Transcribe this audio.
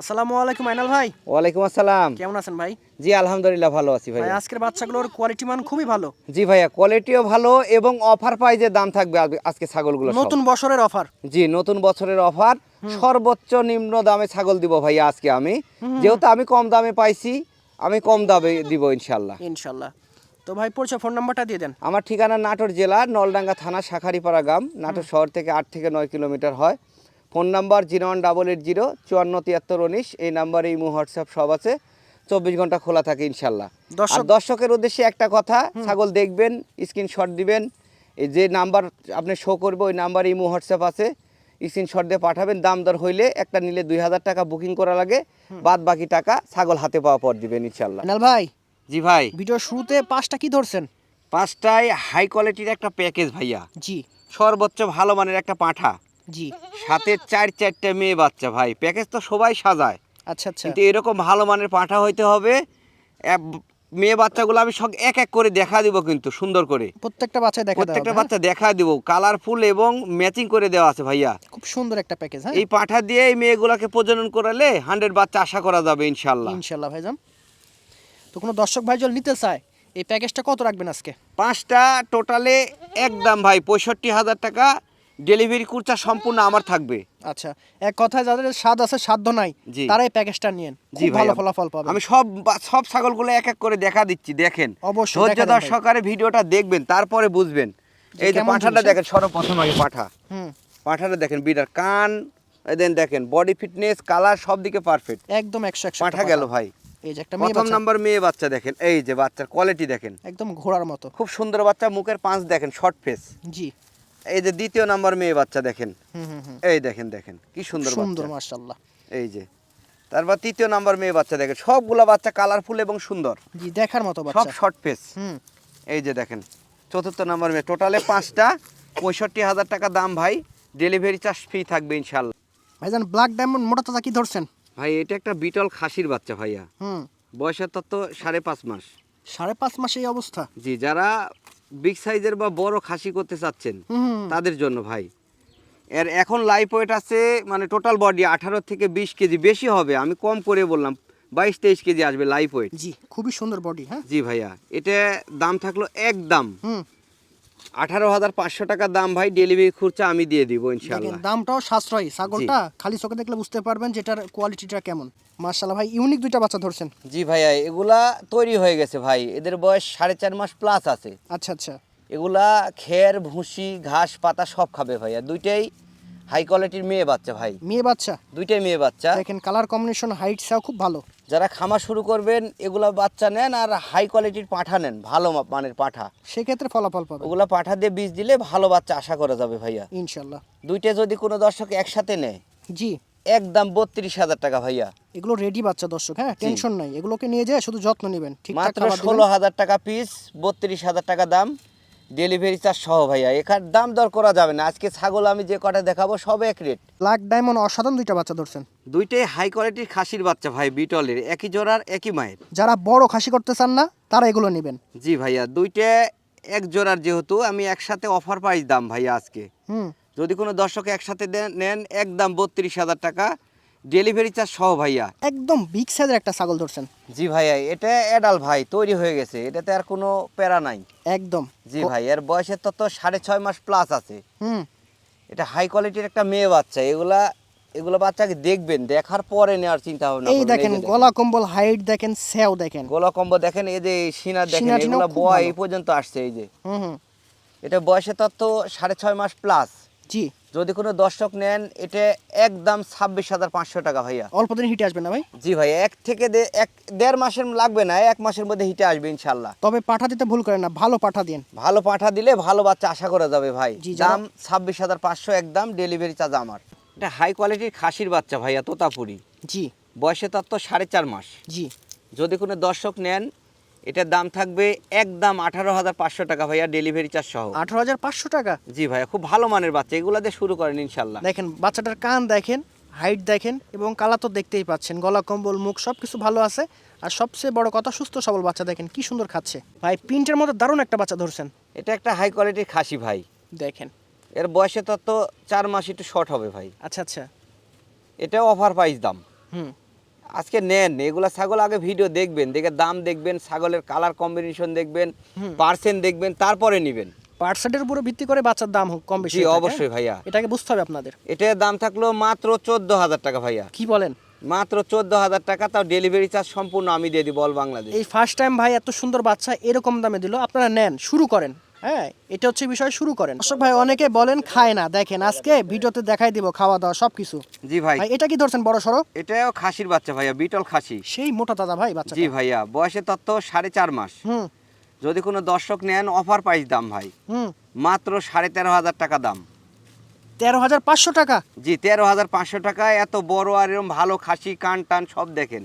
আসসালামু আলাইকুম আইনাল ভাই। ওয়ালাইকুম আসসালাম। কেমন আছেন ভাই? জি আলহামদুলিল্লাহ ভালো আছি ভাই আজকের বাচ্চাগুলোর কোয়ালিটি মান খুবই ভালো। জি ভাইয়া কোয়ালিটিও ভালো এবং অফার প্রাইজে দাম থাকবে আজকে ছাগলগুলো নতুন বছরের অফার জি নতুন বছরের অফার সর্বোচ্চ নিম্ন দামে ছাগল দিব ভাইয়া আজকে আমি। যেহেতু আমি কম দামে পাইছি আমি কম দামে দিব ইনশাল্লাহ ইনশাল্লাহ তো ভাই পরিচয় ফোন নাম্বারটা দিয়ে দেন। আমার ঠিকানা নাটোর জেলা নলডাঙ্গা থানা শাখারিপাড়া গ্রাম। নাটোর শহর থেকে আট থেকে নয় কিলোমিটার হয়। Phone number zero one double eight zero চুয়ান্ন তিয়াত্তর উনিশ। এই নাম্বারে ইমো হোয়াটসঅ্যাপ সব আছে। চব্বিশ ঘণ্টা খোলা থাকে ইনশাল্লাহ। আর দর্শকের উদ্দেশ্যে একটা কথা ছাগল দেখবেন স্ক্রিনশট দিবেন। এই যে নাম্বার আপনি শো করবে ওই নাম্বার ইমো হোয়াটসঅ্যাপ আছে। স্ক্রিনশট দিয়ে পাঠাবেন দাম দর হইলে একটা নিলে দুই হাজার টাকা বুকিং করা লাগে। বাদ বাকি টাকা ছাগল হাতে পাওয়া পর দিবেন ইনশাল্লাহ। ভাই জি ভাই। ভিডিওর শুরুতে পাঁচটা কি ধরছেন? পাঁচটায় হাই কোয়ালিটির একটা প্যাকেজ ভাইয়া। জি। সর্বোচ্চ ভালো মানের একটা পাঁঠা। জি। সাথে চার চারটে মেয়ে বাচ্চা ভাই। প্যাকেজ তো সবাই সাজায়। আচ্ছা আচ্ছা। কিন্তু এরকম ভালো মানের পাঁঠা হইতে হবে। মেয়ে বাচ্চাগুলো আমি সব এক এক করে দেখা দিব কিন্তু সুন্দর করে। প্রত্যেকটা বাচ্চায় দেখা প্রত্যেকটা হ্যাঁ? বাচ্চা দেখা দিব। কালারফুল এবং ম্যাচিং করে দেওয়া আছে ভাইয়া। খুব সুন্দর একটা প্যাকেজ হ্যাঁ? এই পাঁঠা দিয়ে এই মেয়েগুলোকে প্রজনন করালে হান্ড্রেড বাচ্চা আশা করা যাবে ইনশাল্লাহ ইনশাল্লাহ ভাইজান। তো কোনো দর্শক ভাই যদি নিতে চায় এই প্যাকেজটা কত রাখবেন আজকে? পাঁচটা টোটালে একদম ভাই পঁয়ষট্টি হাজার টাকা। ডেলিভারি খরচা সম্পূর্ণ আমার থাকবে। আচ্ছা এক কথায় যাদের স্বাদ আছে সাধ্য নাই জি। তারা এই প্যাকেজটা নিয়েন। জি ভালো ফলাফল পাবেন আমি সব সব ছাগলগুলো এক এক করে দেখা দিচ্ছি দেখেন। অবশ্যই ধৈর্য ভাই। ভিডিওটা দেখবেন তারপরে বুঝবেন। এই যে পাঁঠাটা? দেখেন সর্বপ্রথম আগে পাঠা। হুম। পাঁঠাটা দেখেন বিডার কান দেন দেখেন বডি ফিটনেস কালার সব দিকে পারফেক্ট একদম একশো একশো পাঠা গেল ভাই। এই যে একটা মেয়ে প্রথম বাচ্চা, নাম্বার মেয়ে বাচ্চা দেখেন এই যে বাচ্চার কোয়ালিটি দেখেন। একদম ঘোড়ার মতো। খুব সুন্দর বাচ্চা মুখের পাঁচ দেখেন শর্ট ফেস জি। এই যে দ্বিতীয় নাম্বার মেয়ে বাচ্চা দেখেন। এই দেখেন দেখেন কি সুন্দর সুন্দর মাশাআল্লাহ। এই যে। তারপর তৃতীয় নাম্বার মেয়ে বাচ্চা দেখেন সবগুলা বাচ্চা কালারফুল এবং সুন্দর। জি দেখার মতো সব শর্ট ফেস এই যে দেখেন চতুর্থ নাম্বার মেয়ে টোটালে পাঁচটা পঁয়ষট্টি হাজার টাকা দাম ভাই ডেলিভারি চার্জ ফ্রি থাকবে ইনশাল্লাহ ভাইজান ব্ল্যাক ডায়মন্ড মোটা তাজা কি ধরছেন? ভাই এটা একটা বিটল খাসির বাচ্চা ভাইয়া। হুম। বয়সের তত্ত্ব সাড়ে পাঁচ মাস। সাড়ে পাঁচ মাসে এই অবস্থা। জি যারা বিগ সাইজের বা বড় খাসি করতে চাচ্ছেন। তাদের জন্য ভাই। এর এখন লাইফ ওয়েট আছে মানে টোটাল বডি আঠারো থেকে বিশ কেজি বেশি হবে আমি কম করে বললাম বাইশ তেইশ কেজি আসবে লাইফ ওয়েট জি খুবই সুন্দর বডি হ্যাঁ? জি ভাইয়া এটা দাম থাকল একদম হুম। আঠারো হাজার পাঁচশো টাকা দাম ভাই ডেলিভারি খরচা আমি দিয়ে দিব ইনশাল্লাহ দামটাও সাশ্রয়ী। ছাগলটা খালি চোখে দেখলে বুঝতে পারবেন যেটার কোয়ালিটিটা কেমন। মার্শাল ভাই ইউনিক দুইটা বাচ্চা ধরছেন। জি ভাইয়া এগুলা তৈরি হয়ে গেছে ভাই। এদের বয়স সাড়ে চার মাস প্লাস আছে। আচ্ছা আচ্ছা। এগুলা খের ভুসি ঘাস পাতা সব খাবে ভাইয়া। দুইটাই হাই কোয়ালিটির মেয়ে বাচ্চা ভাই। মেয়ে বাচ্চা? দুইটাই মেয়ে বাচ্চা। দেখেন কালার কম্বিনেশন হাইট সাও খুব ভালো। যারা খামার শুরু করবেন এগুলা বাচ্চা নেন আর হাই কোয়ালিটির পাঠা নেন ভালো মানের পাঠা। সেক্ষেত্রে ফলাফল পাবে ওগুলা পাঠা দিয়ে বীজ দিলে ভালো বাচ্চা আশা করা যাবে ভাইয়া। ইনশাল্লাহ। দুইটা যদি কোনো দর্শক একসাথে নেয় জি। একদম বত্রিশ হাজার টাকা ভাইয়া। এগুলো রেডি বাচ্চা দর্শক হ্যাঁ? টেনশন নাই। এগুলোকে নিয়ে যায় শুধু যত্ন নেবেন। ঠিকঠাক মাত্র ষোলো হাজার টাকা পিস বত্রিশ হাজার টাকা দাম। ডেলিভারি চার্জ সহ ভাইয়া। এখান দাম দর করা যাবে না। আজকে ছাগল আমি যে কটা দেখাবো সব এক রেট ব্ল্যাক ডায়মন্ড অসাধারণ দুইটা বাচ্চা ধরছেন। দুইটাই হাই কোয়ালিটির খাসির বাচ্চা ভাই বিটলের। একই জোড়ার একই মায়ের। যারা বড় খাসি করতে চান না তারা এগুলো নেবেন। জি ভাইয়া দুইটা এক জোড়ার যেহেতু আমি একসাথে অফার পাই দাম ভাইয়া আজকে। হুম। যদি কোনো দর্শক একসাথে নেন একদম বত্রিশ হাজার টাকা। ডেলিভারি চার্জ সহ ভাইয়া। একদম বিগ সাইজের একটা ছাগল ধরছেন। জি ভাইয়া এটা অ্যাডাল ভাই তৈরি হয়ে গেছে এটাতে আর কোনো প্যারা নাই। একদম। জি ভাই এর বয়সের তো তো সাড়ে ছয় মাস প্লাস আছে। হুম। এটা হাই কোয়ালিটির একটা মেয়ে বাচ্চা এগুলা এগুলো বাচ্চাকে দেখবেন দেখার পরে নেওয়ার চিন্তা ভাবনা এই দেখেন গলা কম্বল হাইট দেখেন সেও দেখেন। গোলা কম্বো দেখেন এই যে সিনার দেখেন সিনা এগুলো বয় এই পর্যন্ত আসছে এই যে। হুম হুম। এটা বয়সের তত্ত্ব সাড়ে ছয় মাস প্লাস জি। যদি কোনো দর্শক নেন এটা একদম ছাব্বিশ হাজার পাঁচশো টাকা ভাইয়া। অল্প দিন হিটে আসবে না ভাই? জি ভাই এক থেকে দে- এক দেড় মাসের লাগবে না এক মাসের মধ্যে হিটে আসবে ইনশাল্লাহ তবে পাঠা দিতে ভুল করেন না ভালো পাঠা দিন ভালো পাঠা দিলে ভালো বাচ্চা আশা করা যাবে ভাই। দাম ছাব্বিশ হাজার পাঁচশো একদম ডেলিভারি চার্জ আমার। এটা হাই কোয়ালিটির খাসির বাচ্চা ভাইয়া তোতাপুরি। জি। বয়সে তার তো সাড়ে চার মাস। জি। যদি কোনো দর্শক নেন এটার দাম থাকবে একদম আঠারো হাজার পাঁচশো টাকা ভাইয়া ডেলিভারি চার্জ সহ। আঠারো হাজার পাঁচশো টাকা? জি ভাইয়া খুব ভালো মানের বাচ্চা এগুলা দিয়ে শুরু করেন ইনশাল্লাহ দেখেন বাচ্চাটার কান দেখেন হাইট দেখেন এবং কালার তো দেখতেই পাচ্ছেন গলা কম্বল মুখ সব কিছু ভালো আছে। আর সবচেয়ে বড় কথা সুস্থ সবল বাচ্চা দেখেন কি সুন্দর খাচ্ছে। ভাই প্রিন্টের মতো দারুণ একটা বাচ্চা ধরছেন। এটা একটা হাই কোয়ালিটির খাসি ভাই। দেখেন। এর বয়সে তত্ত্ব চার মাস একটু শর্ট হবে ভাই। আচ্ছা আচ্ছা। এটা অফার প্রাইস দাম। হুম। আজকে নেন এগুলা ছাগল আগে ভিডিও দেখবেন দেখে দাম দেখবেন ছাগলের কালার কম্বিনেশন দেখবেন পার্সেন্ট দেখবেন তারপরে নেবেন। পার্সেন্টের উপরে ভিত্তি করে বাচ্চার দাম হোক কম বেশি অবশ্যই হ্যাঁ? ভাইয়া। এটাকে বুঝতে হবে আপনাদের। এটার দাম থাকল মাত্র চোদ্দ হাজার টাকা ভাইয়া। কি বলেন? মাত্র চোদ্দ হাজার টাকা তাও ডেলিভারি চার্জ সম্পূর্ণ আমি দিয়ে দিব অল বাংলাদেশ এই ফার্স্ট টাইম ভাই এত সুন্দর বাচ্চা এরকম দামে দিল আপনারা নেন শুরু করেন। হ্যাঁ এটা হচ্ছে বিষয় শুরু করেন। অশোক ভাই অনেকে বলেন খায় না দেখেন আজকে ভিডিওতে দেখাই দিব খাওয়া দাওয়া সবকিছু। জি ভাই। এটা কি ধরছেন বড় সড়ো? এটাও খাসির বাচ্চা ভাইয়া বিটল খাসি। সেই মোটা দাদা ভাই বাচ্চা জি ভাইয়া বয়সে তত্ত্ব সাড়ে চার মাস। হুম। যদি কোনো দর্শক নেন অফার প্রাইস দাম ভাই। হুম। মাত্র সাড়ে তেরো হাজার টাকা দাম। তেরো হাজার পাঁচশো টাকা? জি তেরো হাজার পাঁচশো টাকায় এত বড় আর এরকম ভালো খাসি কান টান সব দেখেন।